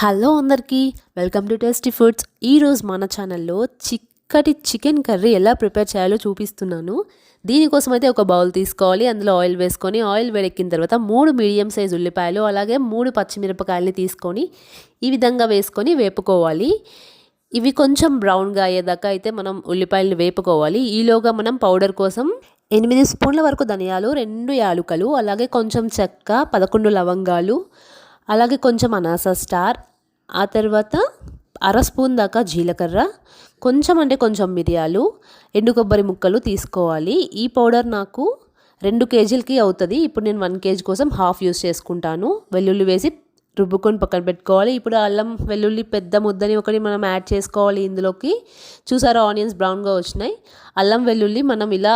Hello అందరికీ welcome to tasty foods. ఈరోజు మన ఛానల్లో చిక్కటి చికెన్ కర్రీ ఎలా ప్రిపేర్ చేయాలో చూపిస్తున్నాను. దీనికోసం అయితే ఒక బౌల్ తీసుకోవాలి. అందులో ఆయిల్ వేసుకొని ఆయిల్ వేడెక్కిన తర్వాత మూడు మీడియం సైజ్ ఉల్లిపాయలు అలాగే మూడు పచ్చిమిరపకాయలని తీసుకొని ఈ విధంగా వేసుకొని వేపుకోవాలి. ఇవి కొంచెం బ్రౌన్గా అయ్యేదాకా అయితే మనం ఉల్లిపాయలు వేపుకోవాలి. ఈలోగా మనం పౌడర్ కోసం ఎనిమిది స్పూన్ల వరకు ధనియాలు రెండు యాలుకలు అలాగే కొంచెం చెక్క పదకొండు లవంగాలు అలాగే కొంచెం అనాస స్టార్ ఆ తర్వాత అర స్పూన్ దాకా జీలకర్ర కొంచెం అంటే కొంచెం మిరియాలు ఎండు కొబ్బరి ముక్కలు తీసుకోవాలి. ఈ పౌడర్ నాకు రెండు కేజీలకి అవుతుంది. ఇప్పుడు నేను వన్ కేజీ కోసం హాఫ్ యూస్ చేసుకుంటాను. వెల్లుల్లి వేసి రుబ్బుకొని పక్కన పెట్టుకోవాలి. ఇప్పుడు అల్లం వెల్లుల్లి పెద్ద ముద్దని ఒకటి మనం యాడ్ చేసుకోవాలి ఇందులోకి. చూసారా ఆనియన్స్ బ్రౌన్గా వచ్చినాయి. అల్లం వెల్లుల్లి మనం ఇలా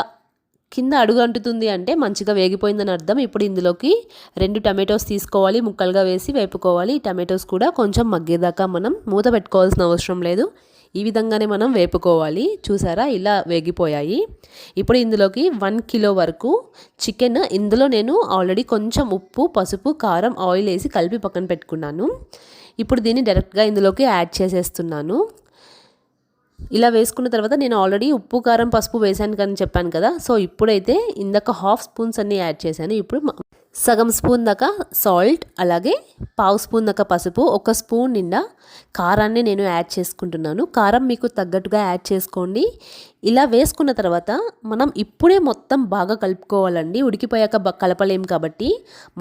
కింద అడుగు అంటుతుంది అంటే మంచిగా వేగిపోయిందని అర్థం. ఇప్పుడు ఇందులోకి రెండు టమాటోస్ తీసుకోవాలి ముక్కలుగా వేసి వేపుకోవాలి. టమాటోస్ కూడా కొంచెం మగ్గేదాకా మనం మూత పెట్టుకోవాల్సిన అవసరం లేదు. ఈ విధంగానే మనం వేపుకోవాలి. చూసారా? ఇలా వేగిపోయాయి. ఇప్పుడు ఇందులోకి వన్ కిలో వరకు చికెన్. ఇందులో నేను ఆల్రెడీ కొంచెం ఉప్పు పసుపు కారం ఆయిల్ వేసి కలిపి పక్కన పెట్టుకున్నాను. ఇప్పుడు దీన్ని డైరెక్ట్గా ఇందులోకి యాడ్ చేసేస్తున్నాను. ఇలా వేసుకున్న తర్వాత నేను ఆల్రెడీ ఉప్పు కారం పసుపు వేసాను కానీ చెప్పాను కదా. సో ఇప్పుడైతే ఇందాక హాఫ్ స్పూన్స్ అన్నీ యాడ్ చేశాను. ఇప్పుడు సగం స్పూన్ దాకా సాల్ట్ అలాగే పావు స్పూన్ దాకా పసుపు ఒక స్పూన్ నిండా కారాన్ని నేను యాడ్ చేసుకుంటున్నాను. కారం మీకు తగ్గట్టుగా యాడ్ చేసుకోండి. ఇలా వేసుకున్న తర్వాత మనం ఇప్పుడే మొత్తం బాగా కలుపుకోవాలండి. ఉడికిపోయాక కలపలేం కాబట్టి.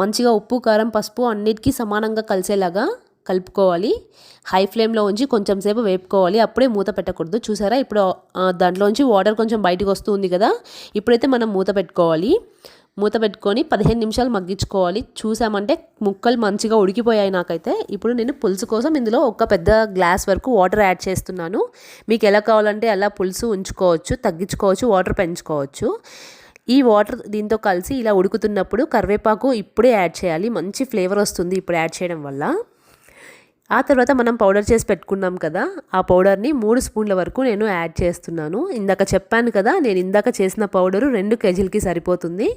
మంచిగా ఉప్పు కారం పసుపు అన్నిటికీ సమానంగా కలిసేలాగా కలుపుకోవాలి. హై ఫ్లేమ్లో ఉంచి కొంచెం సేపు వేపుకోవాలి. అప్పుడే మూత పెట్టకూడదు. చూసారా? ఇప్పుడు దాంట్లోంచి వాటర్ కొంచెం బయటకు వస్తుంది కదా? ఇప్పుడైతే మనం మూత పెట్టుకోవాలి. మూత పెట్టుకొని పదిహేను నిమిషాలు మగ్గించుకోవాలి. చూసామంటే ముక్కలు మంచిగా ఉడికిపోయాయి నాకైతే. ఇప్పుడు నేను పులుసు కోసం ఇందులో ఒక పెద్ద గ్లాస్ వరకు వాటర్ యాడ్ చేస్తున్నాను. మీకు ఎలా కావాలంటే అలా పులుసు ఉంచుకోవచ్చు తగ్గించుకోవచ్చు వాటర్ పెంచుకోవచ్చు. ఈ వాటర్ దీంతో కలిసి ఇలా ఉడుకుతున్నప్పుడు కరివేపాకు ఇప్పుడే యాడ్ చేయాలి. మంచి ఫ్లేవర్ వస్తుంది ఇప్పుడు యాడ్ చేయడం వల్ల. ఆ తర్వాత మనం పౌడర్ చేసి పెట్టుకున్నాం కదా ఆ పౌడర్ని మూడు స్పూన్ల వరకు నేను యాడ్ చేస్తున్నాను. ఇందాక చెప్పాను కదా నేను ఇందాక చేసిన పౌడరు రెండు కేజీలకి సరిపోతుంది.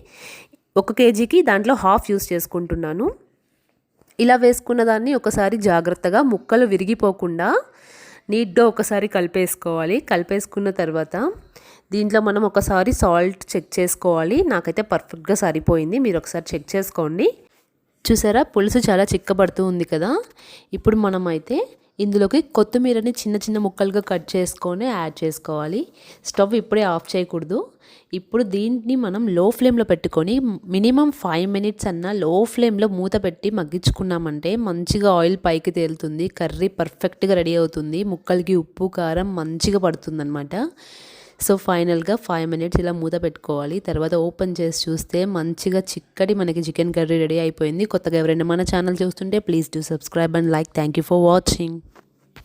ఒక కేజీకి దాంట్లో హాఫ్ యూస్ చేసుకుంటున్నాను. ఇలా వేసుకున్న దాన్ని ఒకసారి జాగ్రత్తగా ముక్కలు విరిగిపోకుండా నీట్గా ఒకసారి కలిపేసుకోవాలి. కలిపేసుకున్న తర్వాత దీంట్లో మనం ఒకసారి సాల్ట్ చెక్ చేసుకోవాలి. నాకైతే పర్ఫెక్ట్గా సరిపోయింది. మీరు ఒకసారి చెక్ చేసుకోండి. చూసారా? పులుసు చాలా చిక్కబడుతూ ఉంది కదా? ఇప్పుడు మనం అయితే ఇందులోకి కొత్తిమీరని చిన్న చిన్న ముక్కలుగా కట్ చేసుకొని యాడ్ చేసుకోవాలి. స్టవ్ ఇప్పుడే ఆఫ్ చేయకూడదు. ఇప్పుడు దీన్ని మనం లో ఫ్లేమ్లో పెట్టుకొని మినిమం ఫైవ్ మినిట్స్ అన్న లో ఫ్లేమ్లో మూత పెట్టి మగ్గించుకున్నామంటే మంచిగా ఆయిల్ పైకి తేలుతుంది. కర్రీ పర్ఫెక్ట్గా రెడీ అవుతుంది. ముక్కలకి ఉప్పు కారం మంచిగా పడుతుందన్నమాట. సో ఫైనల్గా ఫైవ్ మినిట్స్ ఇలా మూత పెట్టుకోవాలి. తర్వాత ఓపెన్ చేసి చూస్తే మంచిగా చిక్కటి మనకి చికెన్ కర్రీ రెడీ అయిపోయింది. కొత్తగా ఎవరైనా మన ఛానల్ చూస్తుంటే please do subscribe and like. Thank you for watching.